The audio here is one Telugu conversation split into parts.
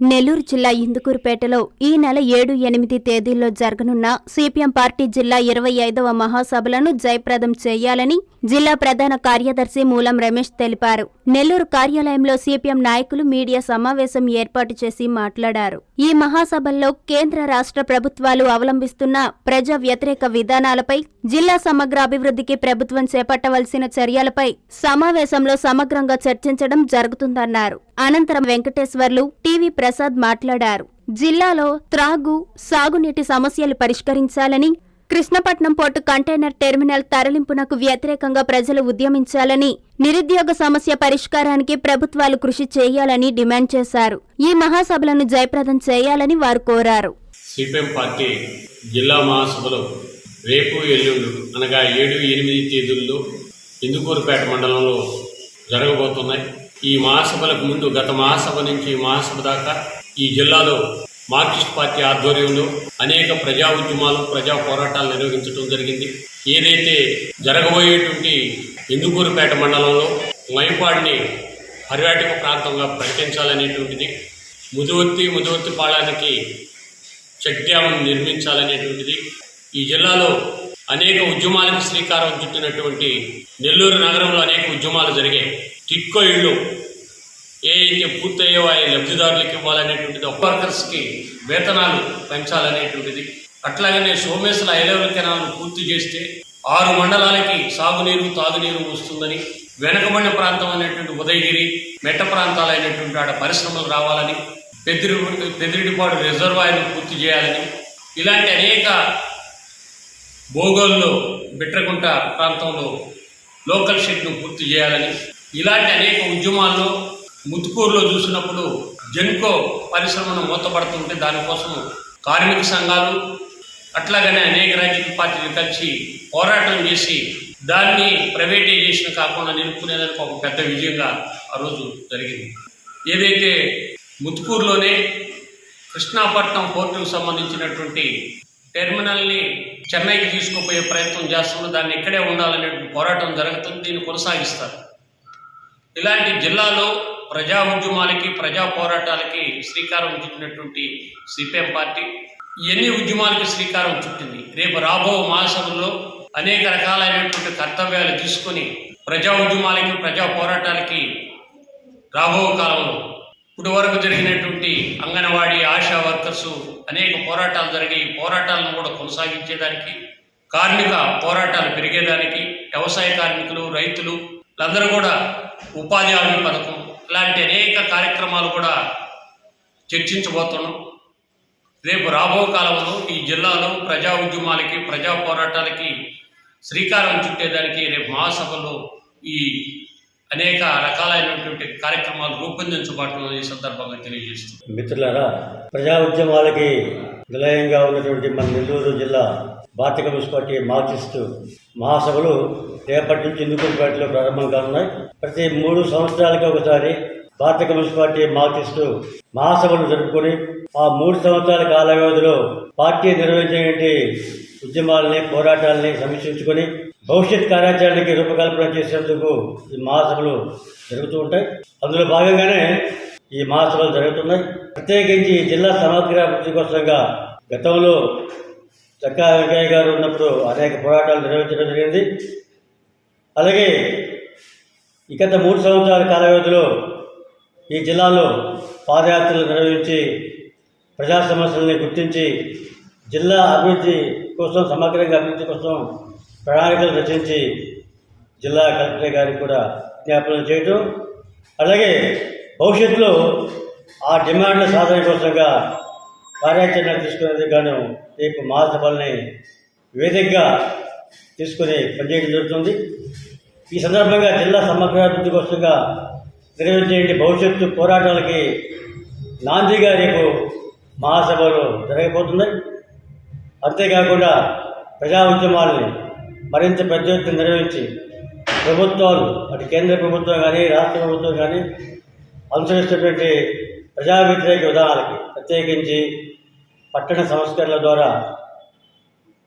నెల్లూరు జిల్లా ఇందుకూరుపేటలో ఈ నెల ఏడు ఎనిమిది తేదీల్లో జరగనున్న సిపిఎం పార్టీ జిల్లా ఇరవై ఐదవ మహాసభలను జయప్రదం చేయాలని జిల్లా ప్రధాన కార్యదర్శి మూలం రమేష్ తెలిపారు. నెల్లూరు కార్యాలయంలో సిపిఎం నాయకులు మీడియా సమావేశం ఏర్పాటు చేసి మాట్లాడారు. ఈ మహాసభల్లో కేంద్ర రాష్ట్ర ప్రభుత్వాలు అవలంబిస్తున్న ప్రజా వ్యతిరేక విధానాలపై జిల్లా సమగ్ర అభివృద్ధికి ప్రభుత్వం చేపట్టవలసిన చర్యలపై సమావేశంలో సమగ్రంగా చర్చించడం జరుగుతుందన్నారు. అనంతరం వెంకటేశ్వర్లు టీవీ ప్రసాద్ మాట్లాడారు. జిల్లాలో త్రాగు సాగునీటి సమస్యలు పరిష్కరించాలని కృష్ణపట్నం పోర్టు కంటైనర్ టెర్మినల్ తరలింపునకు వ్యతిరేకంగా ప్రజలు ఉద్యమించాలని నిరుద్యోగ సమస్య పరిష్కారానికి ప్రభుత్వాలు కృషి చేయాలని డిమాండ్ చేశారు. ఈ మహాసభలను జయప్రదం చేయాలని వారు కోరారు. సిపిఎం పార్టీ జిల్లా మహాసభలో రేపు ఎల్లుండు అనగా ఏడు ఎనిమిది తేదీల్లో ఇందుకూరుపేట మండలంలో జరగబోతున్నాయి. ఈ మహాసభలకు ముందు గత మహాసభ నుంచి ఈ మహాసభ దాకా ఈ జిల్లాలో మార్క్సిస్ట్ పార్టీ ఆధ్వర్యంలో అనేక ప్రజా ఉద్యమాలు ప్రజా పోరాటాలు నిర్వహించడం జరిగింది. ఏదైతే జరగబోయేటువంటి ఇందుకూరుపేట మండలంలో మైపాడిని పర్యాటక ప్రాంతంగా ప్రకటించాలనేటువంటిది ముదువత్తి ముదువత్తి పాళానికి చెక్ డ్యామ్ నిర్మించాలనేటువంటిది ఈ జిల్లాలో అనేక ఉద్యమాలకు శ్రీకారం చుట్టినటువంటి నెల్లూరు నగరంలో అనేక ఉద్యమాలు జరిగాయి. టిక్కో ఇళ్ళు ఏ పూర్తయ్యో ఆ లబ్ధిదారులకు ఇవ్వాలనేటువంటిది వర్కర్స్కి వేతనాలు పెంచాలనేటువంటిది. అట్లాగనే సోమేశ్వర ఐలవల్ కెనాల్ను పూర్తి చేస్తే ఆరు మండలాలకి సాగునీరు తాగునీరు వస్తుందని వెనకబడిన ప్రాంతం అనేటువంటి ఉదయగిరి మెట్ట ప్రాంతాలైనటువంటి ఆడ పరిశ్రమలు రావాలని పెద్దిరి పెద్దిరిపాడు రిజర్వాయర్ను పూర్తి చేయాలని ఇలాంటి అనేక భోగోల్లో బిట్రకుంట ప్రాంతంలో లోకల్ షెడ్ను పూర్తి చేయాలని ఇలాంటి అనేక ఉద్యమాల్లో ముత్తుకూరులో చూసినప్పుడు జెన్కో పరిశ్రమను మూతపడుతుంటే దానికోసం కార్మిక సంఘాలు అట్లాగనే అనేక రాజకీయ పార్టీలు కలిసి పోరాటం చేసి దాన్ని ప్రైవేటైజేషన్ కాకుండా నిలుపుకునేదానికి ఒక పెద్ద విజయంగా ఆ రోజు జరిగింది. ఏదైతే ముత్తుకూరులోనే కృష్ణాపట్నం పోర్టుకు సంబంధించినటువంటి టెర్మినల్ని చెన్నైకి తీసుకుపోయే ప్రయత్నం చేస్తున్న దాన్ని ఇక్కడే ఉండాలనే పోరాటం జరుగుతుంది దీన్ని కొనసాగిస్తారు. ఇలాంటి జిల్లాలో ప్రజా ఉద్యమాలకి ప్రజా పోరాటాలకి శ్రీకారం చుట్టినటువంటి సిపిఎం పార్టీ ఎన్ని ఉద్యమాలకి శ్రీకారం చుట్టింది? రేపు రాబో మహాసభల్లో అనేక రకాలైనటువంటి కర్తవ్యాలు తీసుకొని ప్రజా ఉద్యమాలకి ప్రజా పోరాటాలకి రాబో కాలంలో ఇప్పుడు వరకు జరిగినటువంటి అంగన్వాడీ ఆశా వర్కర్స్ అనేక పోరాటాలు జరిగి ఈ పోరాటాలను కూడా కొనసాగించేదానికి కార్మిక పోరాటాలు పెరిగేదానికి వ్యవసాయ కార్మికులు రైతులు అందరూ కూడా ఉపాధి హామీ పథకం. ఇలాంటి అనేక కార్యక్రమాలు కూడా చర్చించబోతున్నాం. రేపు రాబో కాలంలో ఈ జిల్లాలో ప్రజా ఉద్యమాలకి ప్రజా పోరాటాలకి శ్రీకారం చుట్టేదానికి రేపు మహాసభలో ఈ అనేక రకాలైనటువంటి కార్యక్రమాలు రూపొందించబడుతున్న ఈ సందర్భంగా తెలియజేస్తుంది మిత్రులారా ప్రజా ఉద్యమాలకి నిలయంగా ఉన్నటువంటి మన నెల్లూరు జిల్లా భారతీయ కమ్యూనిస్ట్ పార్టీ మార్క్సిస్టు మహాసభలు రేపటి నుంచి ఇందుకూరుపేటలో ప్రారంభం కానున్నాయి. ప్రతి మూడు సంవత్సరాలకి ఒకసారి భారతీయ కమ్యూనిస్ట్ పార్టీ మార్క్సిస్టు మహాసభలు జరుపుకొని ఆ మూడు సంవత్సరాల కాల వ్యవధిలో పార్టీ నిర్వహించేటువంటి ఉద్యమాలని పోరాటాలని సమీక్షించుకొని భవిష్యత్ కార్యాచరణకి రూపకల్పన చేసేందుకు ఈ మహాసభలు జరుగుతూ ఉంటాయి. అందులో భాగంగానే ఈ మహాసభలు జరుగుతున్నాయి. ప్రత్యేకించి జిల్లా సమగ్ర అభివృద్ధి కోసంగా గతంలో చక్కా వెంకయ్య గారు ఉన్నప్పుడు అనేక పోరాటాలు నిర్వహించడం జరిగింది. అలాగే ఈ గత మూడు సంవత్సరాల కాల వ్యవధిలో ఈ జిల్లాలో పాదయాత్రలు నిర్వహించి ప్రజా సమస్యల్ని గుర్తించి జిల్లా అభివృద్ధి కోసం సమగ్రంగా అభివృద్ధి కోసం ప్రణాళికలు రచించి జిల్లా కలెక్టర్ గారికి కూడా విజ్ఞాపనలు చేయటం. అలాగే భవిష్యత్తులో ఆ డిమాండ్ల సాధన కోసంగా కార్యాచరణ తీసుకునేందుకు గాను రేపు మహాసభల్ని వేదికగా తీసుకుని పనిచేయడం జరుగుతుంది. ఈ సందర్భంగా జిల్లా సమగ్రాభివృద్ధి కోసంగా నిర్వహించే భవిష్యత్తు పోరాటాలకి నాందిగా రేపు మహాసభలు జరగబోతున్నాయి. అంతేకాకుండా ప్రజా ఉద్యమాలని మరింత పెద్ద ఎత్తున నిర్వహించి ప్రభుత్వాలు అటు కేంద్ర ప్రభుత్వం కానీ రాష్ట్ర ప్రభుత్వం కానీ అనుసరిస్తున్నటువంటి ప్రజా వ్యతిరేక విధానాలకి ప్రత్యేకించి పట్టణ సంస్కరణల ద్వారా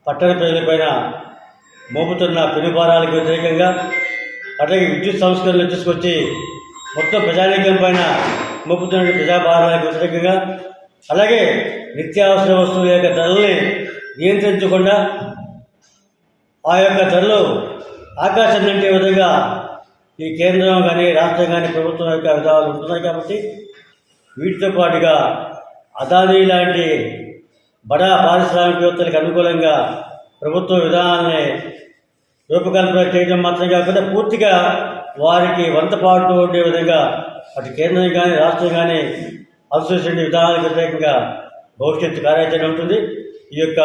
పట్టణ ప్రజలపైన మోపుతున్న పెనుభారాలకు వ్యతిరేకంగా అట్లాగే విద్యుత్ సంస్కరణలు తీసుకొచ్చి మొత్తం ప్రజానీకం పైన మోపుతున్న ప్రజాభారాలకు వ్యతిరేకంగా అలాగే నిత్యావసర వస్తువుల యొక్క ధరల్ని నియంత్రించకుండా ఆ యొక్క ధరలు ఆకాశం లాంటి విధంగా ఈ కేంద్రం కానీ రాష్ట్రం కానీ ప్రభుత్వం యొక్క విధానాలు ఉంటున్నాయి కాబట్టి వీటితో పాటుగా అదానీ లాంటి బడా పారిశ్రామికవేత్తలకు అనుకూలంగా ప్రభుత్వ విధానాన్ని రూపకల్పన చేయడం మాత్రం కాకుండా పూర్తిగా వారికి వంత ఉండే విధంగా అటు కేంద్రం కానీ రాష్ట్రం కానీ అనుసరించే విధానాలకు వ్యతిరేకంగా భవిష్యత్తు కార్యాచరణ ఉంటుంది. ఈ యొక్క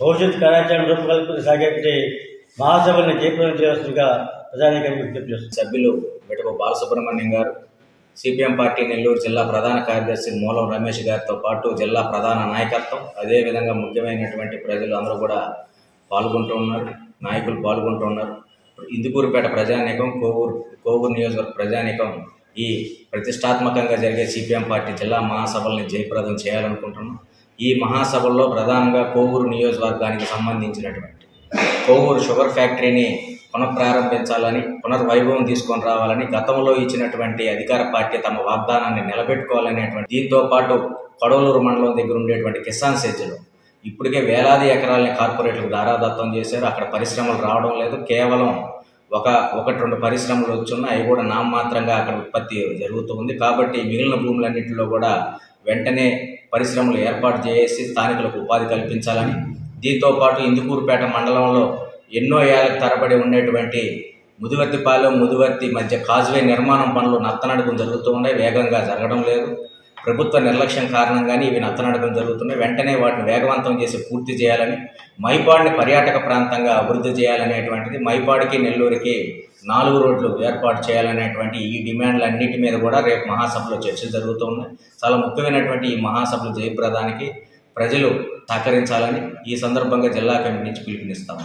భవిష్యత్తు కార్యాచరణ రూపకల్పన సాగే మహాసభల్ని జయప్రదం చేయాల్సిందిగా ప్రజానికి విజ్ఞప్తి చేస్తుంది సభ్యులు వెటకు బాలసుబ్రహ్మణ్యం గారు సిపిఎం పార్టీ నెల్లూరు జిల్లా ప్రధాన కార్యదర్శి మూలం రమేష్ గారితో పాటు జిల్లా ప్రధాన నాయకత్వం అదేవిధంగా ముఖ్యమైనటువంటి ప్రజలు అందరూ కూడా పాల్గొంటూ ఉన్నారు నాయకులు పాల్గొంటూ ఉన్నారు. ఇందుకూరుపేట ప్రజానీకం కోవూరు కోవూరు నియోజకవర్గ ప్రజానీకం ఈ ప్రతిష్టాత్మకంగా జరిగే సిపిఎం పార్టీ జిల్లా మహాసభల్ని జయప్రదం చేయాలనుకుంటున్నాం. ఈ మహాసభల్లో ప్రధానంగా కోవూరు నియోజకవర్గానికి సంబంధించినటువంటి కోవూరు షుగర్ ఫ్యాక్టరీని పునఃప్రారంభించాలని పునర్వైభవం తీసుకొని రావాలని గతంలో ఇచ్చినటువంటి అధికార పార్టీ తమ వాగ్దానాన్ని నిలబెట్టుకోవాలనేటువంటి దీంతో పాటు కొడవలూరు మండలం దగ్గర ఉండేటువంటి కిసాన్ సెజ్జలు ఇప్పటికే వేలాది ఎకరాలని కార్పొరేట్లకు దారాదత్తం చేశారు. అక్కడ పరిశ్రమలు రావడం లేదు. కేవలం ఒక ఒకటి రెండు పరిశ్రమలు వచ్చున్నా అవి కూడా నామమాత్రంగా అక్కడ ఉత్పత్తి జరుగుతుంది కాబట్టి మిగిలిన భూములన్నింటిలో కూడా వెంటనే పరిశ్రమలు ఏర్పాటు చేసి స్థానికులకు ఉపాధి కల్పించాలని దీంతో పాటు ఇందుకూరుపేట మండలంలో ఎన్నో ఏళ్ళకు తరబడి ఉండేటువంటి ముదివర్తిపాలెం ముదివర్తి మధ్య కాజ్వే నిర్మాణం పనులు నత్తనడకం జరుగుతూ ఉన్నాయి. వేగంగా జరగడం లేదు. ప్రభుత్వ నిర్లక్ష్యం కారణంగానే ఇవి నత్తనడకం జరుగుతున్నాయి. వెంటనే వాటిని వేగవంతం చేసి పూర్తి చేయాలని మైపాడిని పర్యాటక ప్రాంతంగా అభివృద్ధి చేయాలనేటువంటిది మైపాడికి నెల్లూరుకి నాలుగు రోడ్లు ఏర్పాటు చేయాలనేటువంటి ఈ డిమాండ్లన్నిటి మీద కూడా రేపు మహాసభలో చర్చలు జరుగుతూ ఉన్నాయి. చాలా ముఖ్యమైనటువంటి ఈ మహాసభలు జయప్రదానికి ప్రజలు సహకరించాలని ఈ సందర్భంగా జిల్లా కమిటీ నుంచి పిలుపునిస్తాము